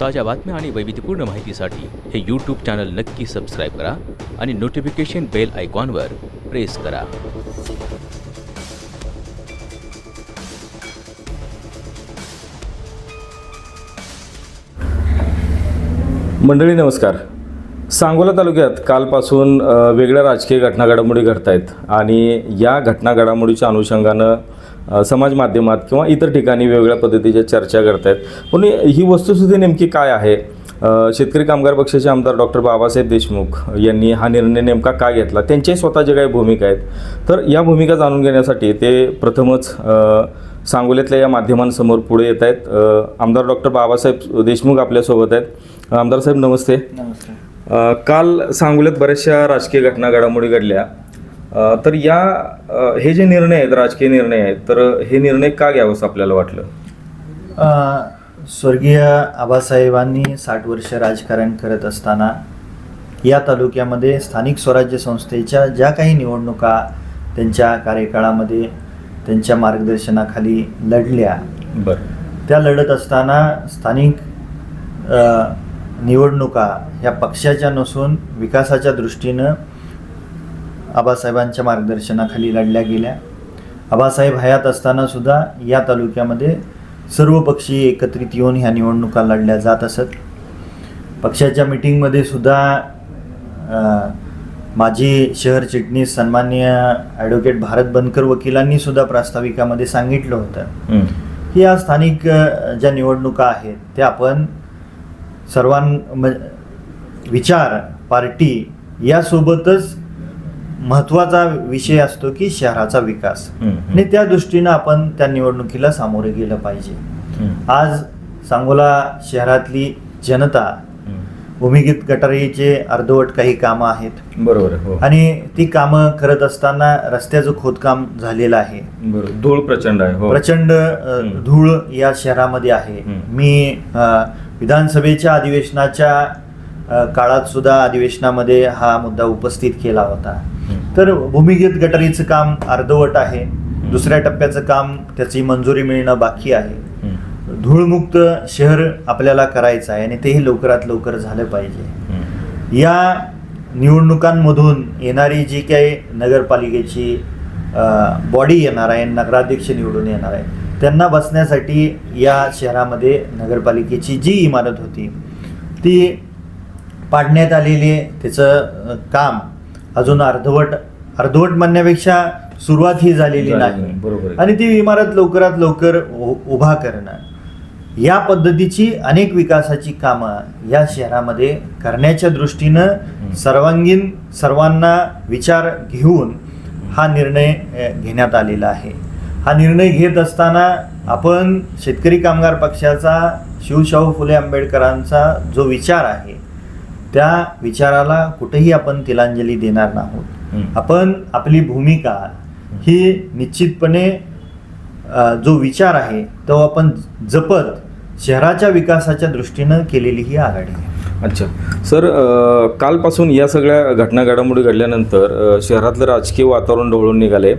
ताज्या बातम्या आणि वैविध्यपूर्ण माहितीसाठी हे यूट्यूब चॅनल नक्की सबस्क्राईब करा आणि नोटिफिकेशन बेल आयकॉनवर प्रेस करा. मंडळी नमस्कार. सांगोला तालुक्यात कालपासून वेगळ्या राजकीय घटना घडामोडी घडत आहेत आणि या घटना घडामोडीच्या अनुषंगानं समाज माध्यमात किंवा इतर ठिकाणी वेगवेगळ्या पद्धतीच्या चर्चा करत आहेत पण ही वस्तुस्थिती नेमकी काय आहे? शेतकरी कामगार पक्षाचे आमदार डॉक्टर बाबासाहेब देशमुख यांनी हा निर्णय नेमका का घेतला? त्यांच्याही स्वतःच्या काही भूमिका आहेत तर या भूमिका जाणून घेण्यासाठी ते प्रथमच सांगोल्यातल्या या माध्यमांसमोर पुढे येत आहेत. आमदार डॉक्टर बाबासाहेब देशमुख आपल्यासोबत आहेत. आमदार साहेब नमस्ते. नमस्कार अ, काल सांगोल्यात बऱ्याचशा राजकीय घटना घडामोडी घडल्या. तर या हे जे निर्णय आहेत राजकीय निर्णय आहेत तर हे निर्णय का घ्यावंसं आपल्याला वाटलं? स्वर्गीय आबासाहेबांनी साठ वर्ष राजकारण करत असताना या तालुक्यामध्ये स्थानिक स्वराज्य संस्थेच्या ज्या काही निवडणुका त्यांच्या कार्यकाळामध्ये त्यांच्या मार्गदर्शनाखाली लढल्या. बरं. त्या लढत असताना स्थानिक निवडणुका ह्या पक्षाच्या नसून विकासाच्या दृष्टीनं आबासाहेबांच्या मार्गदर्शनाखाली लढल्या गेल्या. आबासाहेब हयात असताना सुद्धा या तालुक्यामध्ये सर्व पक्षी एकत्रित येऊन ह्या निवडणुका लढल्या जात असत. पक्षाच्या मिटिंगमध्ये सुद्धा माजी शहर चिटणीस सन्माननीय ॲडव्होकेट भारत बनकर वकिलांनी सुद्धा प्रास्ताविकामध्ये सांगितलं होतं. की या स्थानिक ज्या निवडणुका आहेत त्या आपण सर्वां विचार पार्टी यासोबतच महत्त्वाचा विषय असतो की शहराचा विकास आणि. त्या दृष्टीनं आपण त्या निवडणुकीला सामोरे गेलं पाहिजे. आज सांगोला शहरातली जनता. भूमिगीत गटारीचे अर्धवट काही कामं आहेत बरोबर हो आणि ती कामं करत असताना रस्त्याचं खोदकाम झालेलं आहे धूळ प्रचंड आहे हो प्रचंड. धूळ या शहरामध्ये आहे. मी विधानसभेच्या अधिवेशनाच्या काळात सुद्धा अधिवेशनामध्ये हा मुद्दा उपस्थित केला होता. तर भूमिगत गटारीचं काम अर्धवट आहे. दुसऱ्या टप्प्याचं काम त्याची मंजुरी मिळणं बाकी आहे. धूळमुक्त शहर आपल्याला करायचं आहे आणि तेही लवकरात लवकर झालं पाहिजे. या निवडणुकांमधून येणारी जी काही नगरपालिकेची बॉडी येणार आहे नगराध्यक्ष निवडून येणार आहे त्यांना बसण्यासाठी या शहरामध्ये नगरपालिकेची जी इमारत होती ती पाडण्यात आलेली त्याचं काम अजून अर्धवट अर्धवट म्हणण्यापेक्षा सुरुवात ही झालेली नाही. बरोबर. आणि ती इमारत लवकरात लवकर उभा करणं या पद्धतीची अनेक विकासाची कामं या शहरामध्ये करण्याच्या दृष्टीनं सर्वांगीण सर्वांना विचार घेऊन हा निर्णय घेण्यात आलेला आहे. हा निर्णय घेत असताना आपण शेतकरी कामगार पक्षाचा शिवशाहू फुले आंबेडकरांचा जो विचार आहे त्या विचाराला कुठेही आपण तिलांजली देणार नाहोत. आपण आपली भूमिका ही निश्चितपणे जो विचार आहे तो आपण जपत शहराच्या विकासाच्या दृष्टीनं केलेली ही आघाडी आहे. अच्छा. सर कालपासून या सगळ्या घटना घडामोडी घडल्यानंतर शहरातलं राजकीय वातावरण ढवळून निघाले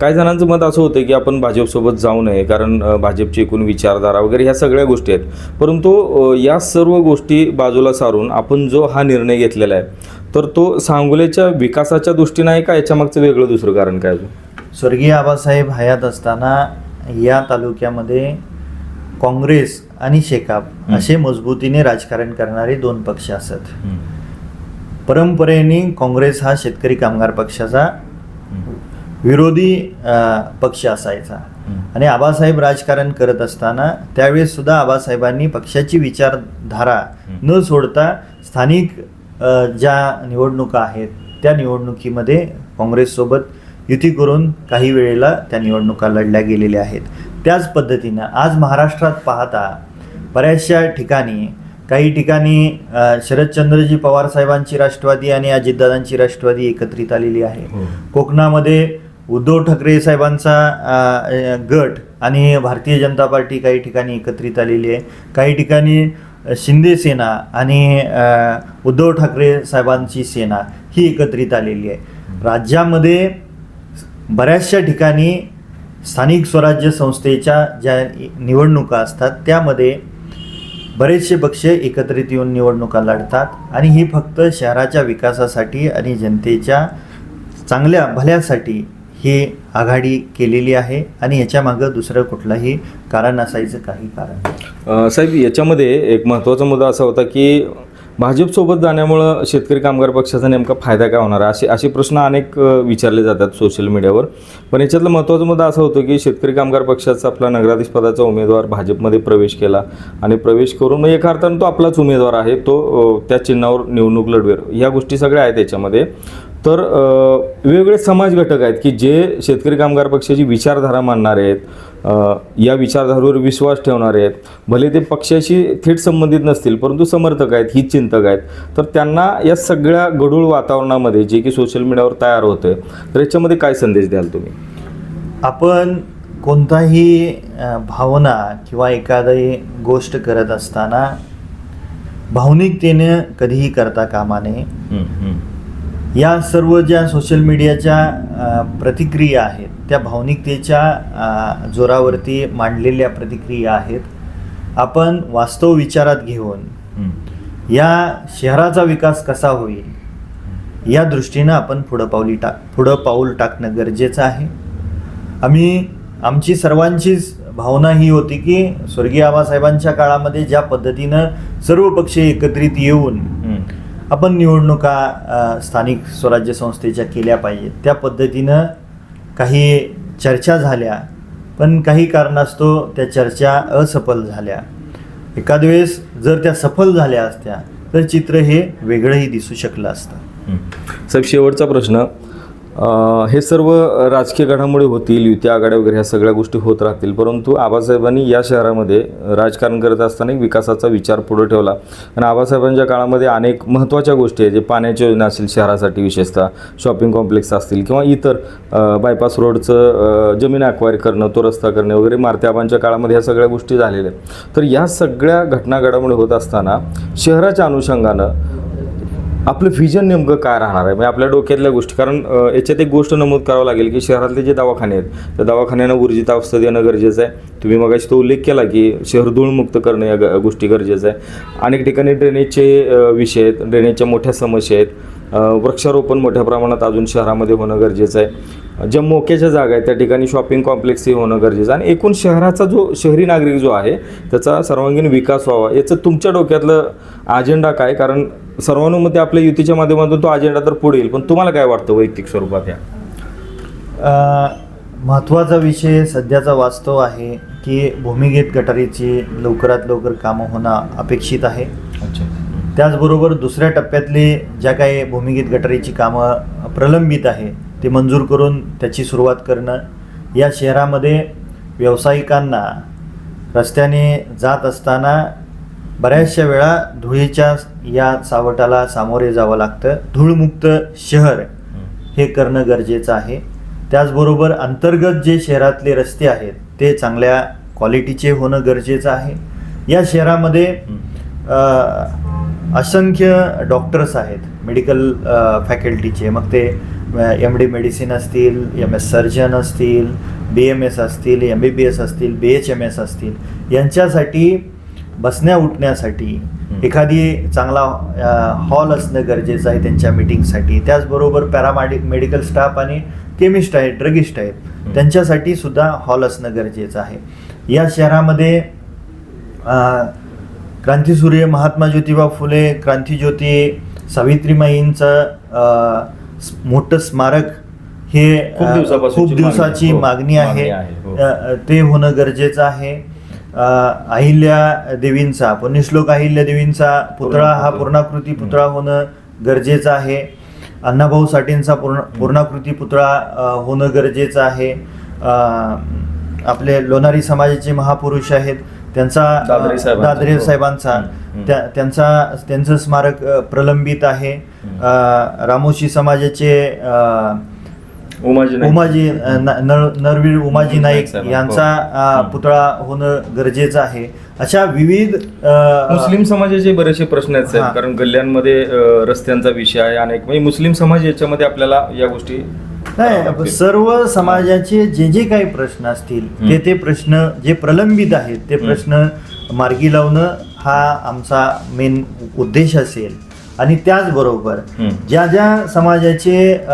काही जणांचं मत असं होतं की आपण भाजपसोबत जाऊ नये कारण भाजपची एकूण विचारधारा वगैरे ह्या सगळ्या गोष्टी आहेत. परंतु या सर्व गोष्टी बाजूला सारून आपण जो हा निर्णय घेतलेला आहे तर तो सांगोल्याच्या विकासाच्या दृष्टीनं आहे का याच्या मागचं वेगळं दुसरं कारण काय अजून? स्वर्गीय आबासाहेब हयात असताना या तालुक्यामध्ये काँग्रेस आणि शेकाप. असे मजबूतीने राजकारण करणारे दोन पक्ष असत. परंपरेने काँग्रेस हा शेतकरी कामगार पक्षाचा विरोधी पक्ष असायचा. आणि आबासाहेब राजकारण करत असताना त्यावेळेस सुद्धा आबासाहेबांनी पक्षाची विचारधारा न सोडता स्थानिक ज्या निवडणुका आहेत त्या निवडणुकीमध्ये काँग्रेससोबत युती करून काही वेळेला त्या निवडणुका लढल्या गेलेल्या आहेत. त्याच पद्धतीनं आज महाराष्ट्रात पाहता बऱ्याचशा ठिकाणी काही ठिकाणी शरदचंद्रजी पवार साहेबांची राष्ट्रवादी आणि अजितदादांची राष्ट्रवादी एकत्रित आलेली आहे. हो. कोकणामध्ये उद्धव ठाकरे साहेबांचा गट आणि भारतीय जनता पार्टी काही ठिकाणी एकत्रित आलेली आहे. काही ठिकाणी शिंदे सेना आणि उद्धव ठाकरे साहेबांची सेना ही एकत्रित आलेली आहे. राज्यामध्ये बऱ्याचशा ठिकाणी स्थानिक स्वराज्य संस्थेच्या ज्या निवडणुका असतात त्यामध्ये बरेचसे पक्ष एकत्रित येऊन निवडणुका लढतात आणि ही फक्त शहराच्या विकासासाठी आणि जनतेच्या चांगल्या भल्यासाठी ही आघाडी केलेली आहे आणि याच्या मागं दुसरं कुठलंही कारण असायचं काही कारण साहेब याच्यामध्ये एक महत्त्वाचा मुद्दा असा होता की भाजपसोबत जाण्यामुळं शेतकरी कामगार पक्षाचा नेमका फायदा काय होणार? असे असे प्रश्न अनेक विचारले जातात सोशल मीडियावर पण याच्यातला महत्त्वाचा मुद्दा असा होतो की शेतकरी कामगार पक्षाचा आपला नगराधीश पदाचा उमेदवार भाजपमध्ये प्रवेश केला आणि प्रवेश करून मग एका अर्थानं तो आपलाच उमेदवार आहे. तो त्या चिन्हावर निवडणूक लढवेल. ह्या गोष्टी सगळ्या आहेत याच्यामध्ये. तर वेगवेगळे समाज घटक आहेत की जे शेतकरी कामगार पक्षाची विचारधारा मानणारे आहेत या विचारधारेवर विश्वास ठेवणारे आहेत. भले ते पक्षाशी थेट संबंधित नसतील परंतु समर्थक आहेत ही चिंतक आहेत. तर त्यांना या सगळ्या गढूळ वातावरणामध्ये जे की सोशल मीडियावर तयार होतं तर याच्यामध्ये काय संदेश द्याल तुम्ही? आपण कोणताही भावना किंवा एखादी गोष्ट करत असताना भावनिकतेने कधीही करता कामा नये. या सर्व ज्या सोशल मीडियाच्या प्रतिक्रिया आहेत त्या भावनिकतेच्या जोरावरती मांडलेल्या प्रतिक्रिया आहेत आपण वास्तव विचारात घेऊन या शहराचा विकास कसा होईल या दृष्टीनं आपण पुढं पावली टाक पुढं पाऊल टाकणं गरजेचं आहे. आम्ही आमची सर्वांचीच भावना ही होती की स्वर्गीय आबासाहेबांच्या काळामध्ये ज्या पद्धतीनं सर्व पक्ष एकत्रित येऊन आपण निवडणुका स्थानिक स्वराज्य संस्थेच्या केल्या पाहिजेत. त्या पद्धतीनं काही चर्चा झाल्या पण काही कारणास्तव त्या चर्चा असफल झाल्या. एखाद वेळेस जर त्या सफल झाल्या असत्या तर चित्र हे वेगळंही दिसू शकलं असतं. साहेब शेवटचा प्रश्न. हे सर्व राजकीय घडामोडी होतील युती आघाड्या वगैरे ह्या सगळ्या गोष्टी होत राहतील. परंतु आबासाहेबांनी या शहरामध्ये राजकारण करत असताना एक विकासाचा विचार पुढे ठेवला. आणि आबासाहेबांच्या काळामध्ये अनेक महत्त्वाच्या गोष्टी आहेत जे पाण्याची योजना असेल शहरासाठी विशेषतः शॉपिंग कॉम्प्लेक्स असतील किंवा इतर बायपास रोडचं जमीन अक्वायर करणं तो रस्ता करणे वगैरे मारत्याबांच्या काळामध्ये ह्या सगळ्या गोष्टी झालेल्या आहेत. तर या सगळ्या घटना घडामोडी होत असताना शहराच्या अनुषंगानं आपलं व्हिजन नेमकं काय राहणार आहे? म्हणजे आपल्या डोक्यातल्या गोष्टी. कारण याच्यात एक गोष्ट नमूद करावं लागेल की शहरातले जे दवाखाने आहेत त्या दवाखान्यांना ऊर्जित अवस्था देणं गरजेचं आहे. तुम्ही मग तो उल्लेख केला की शहर धूळमुक्त करणं या ग- गोष्टी गरजेचं आहे. अनेक ठिकाणी ड्रेनेजचे विषय आहेत. ड्रेनेजच्या मोठ्या समस्या आहेत. वृक्षारोपण मोठ्या प्रमाणात अजून शहरामध्ये होणं गरजेचं आहे. ज्या मोक्याच्या जागा आहेत त्या ठिकाणी शॉपिंग कॉम्प्लेक्सही होणं गरजेचं आहे. आणि एकूण शहराचा जो शहरी नागरिक जो आहे त्याचा सर्वांगीण विकास व्हावा. याचं तुमच्या डोक्यातलं अजेंडा काय? कारण सर्वानुमते आपल्या युतीच्या माध्यमातून तो अजेंडा तर पुढे येईल. पण तुम्हाला काय वाटतं वैयक्तिक स्वरूपात या? महत्त्वाचा विषय सध्याचा वास्तव आहे की भूमिगत गटारीची लवकरात लवकर कामं होणं अपेक्षित आहे. अच्छा. त्याचबरोबर दुसऱ्या टप्प्यातले ज्या काही भूमिगत गटारीची कामं प्रलंबित आहे ते मंजूर करून त्याची सुरुवात करणं. या शहरामध्ये व्यावसायिकांना रस्त्याने जात असताना बऱ्याचशा वेळा धुळीच्या या सावटाला सामोरे जावं लागतं. धूळमुक्त शहर हे करणं गरजेचं आहे. त्याचबरोबर अंतर्गत जे शहरातले रस्ते आहेत ते चांगल्या क्वालिटीचे होणं गरजेचं आहे. या शहरामध्ये असंख्य डॉक्टर्स आहेत मेडिकल फॅकल्टीचे. मग ते एम डी मेडिसिन असतील एम एस सर्जन असतील बी एम एस असतील एम बी बी एस असतील बी एच एम एस असतील. यांच्यासाठी बसण्या उठण्यासाठी एखादी चांगला हॉल असणं गरजेचं आहे त्यांच्या मिटिंगसाठी. त्याचबरोबर पॅरामॅडिक मेडिकल स्टाफ आणि केमिस्ट आहेत ड्रगिस्ट आहेत. त्यांच्यासाठी सुद्धा हॉल असणं गरजेचं आहे. या शहरामध्ये क्रांतीसूर्य महात्मा ज्योतिबा फुले क्रांतीज्योती सावित्रीमाईंचं मोठं स्मारक हे खूप दिवसाची हो, मागणी आहे. हो. अ, ते होणं गरजेचं आहे. अहिल्या देवींचा पुण्यश्लोक अहिल्या देवींचा पुतळा हा पूर्णाकृती. पुतळा होणं गरजेचं आहे. अण्णाभाऊ साठेंचा पूर्ण पूर्णाकृती पुतळा होणं गरजेचं आहे. आपले लोणारी समाजाचे महापुरुष आहेत. त्यांचा दादरे साहेबांचा. हो. त्या त्यांचा त्यांचं स्मारक प्रलंबित आहे. रामोशी समाजाचे उमाजी नाईक. उमाजी अ, न- नर- नरवीर उमाजी नाईक साहेब, यांचा हो. अ, पुतळा होणं गरजेचं आहे. अशा विविध अ, मुस्लिम समाजाचे बरेचसे प्रश्न आहेत हा. कारण गल्ल्यांमध्ये अ, रस्त्यांचा विषय आहे अनेक म्हणजे मुस्लिम समाज याच्यामध्ये आपल्याला या गोष्टी नाही सर्व समाजाचे जे जे काही प्रश्न असतील ते ते प्रश्न जे प्रलंबित आहेत ते प्रश्न मार्गी लावणं हा आमचा मेन उद्देश असेल. आणि त्याचबरोबर. ज्या ज्या समाजाचे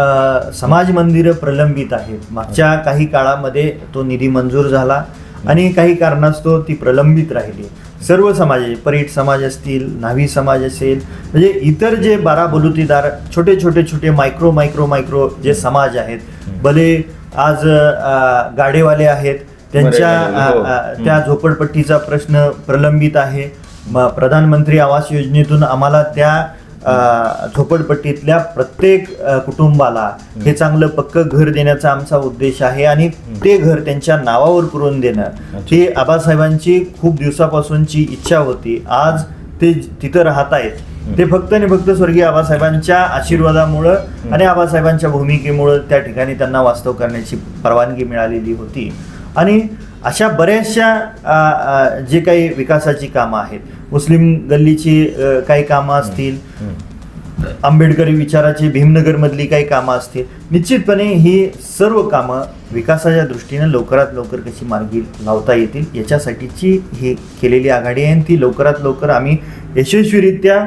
समाज मंदिरं प्रलंबित आहेत मागच्या काही काळामध्ये तो निधी मंजूर झाला आणि काही कारणास्तव ती प्रलंबित राहिली. सर्व समाजाचे परीट समाज असतील न्हावी समाज असेल म्हणजे इतर जे बारा बलुतीदार छोटे छोटे छोटे मायक्रो मायक्रो मायक्रो जे समाज आहेत भले आज गाडेवाले आहेत त्यांच्या हो. त्या झोपडपट्टीचा प्रश्न प्रलंबित आहे. प्रधानमंत्री आवास योजनेतून आम्हाला त्या झोपडपट्टीतल्या प्रत्येक कुटुंबाला हे चांगलं पक्क घर देण्याचा आमचा उद्देश आहे आणि ते घर त्यांच्या नावावर करून देणं. ही आबासाहेबांची खूप दिवसापासूनची इच्छा होती. आज ते तिथं राहत आहेत ते फक्त आणि फक्त स्वर्गीय आबासाहेबांच्या आशीर्वादामुळं आणि आबासाहेबांच्या भूमिकेमुळं त्या ठिकाणी त्यांना वास्तव करण्याची परवानगी मिळालेली होती. आणि अशा बऱ्याचशा जे काही विकासाची कामं आहेत. मुस्लिम गल्लीची काही कामं असतील. आंबेडकरी विचाराची भीमनगरमधली काही कामं असतील. निश्चितपणे ही सर्व कामं विकासाच्या दृष्टीने लवकरात लवकर कशी मार्गी लावता येतील याच्यासाठीची ही केलेली आघाडी आहे. आणि ती लवकरात लवकर आम्ही यशस्वीरित्या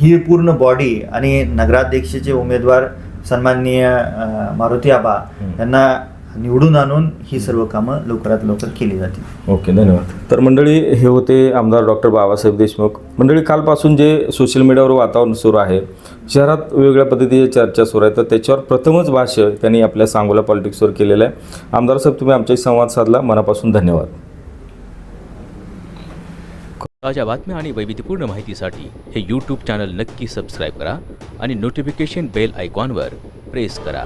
ही पूर्ण बॉडी आणि नगराध्यक्षाचे उमेदवार सन्माननीय मारुती आबा यांना निवडून आणून ही सर्व कामं लवकरात लवकर केली जातील. ओके धन्यवाद. तर मंडळी हे होते आमदार डॉक्टर बाबासाहेब देशमुख. मंडळी कालपासून जे सोशल मीडियावर वातावरण सुरू आहे शहरात वेगवेगळ्या पद्धतीची चर्चा सुरू आहे. तर त्याच्यावर प्रथमच भाष्य त्यांनी आपल्या सांगोला पॉलिटिक्सवर केलेलं आहे. आमदार साहेब तुम्ही आमच्याशी संवाद साधला. मनापासून धन्यवाद. ताज्या बातम्या आणि वैविध्यपूर्ण माहितीसाठी हे यूट्यूब चॅनल नक्की सबस्क्राईब करा आणि नोटिफिकेशन बेल आयकॉनवर प्रेस करा.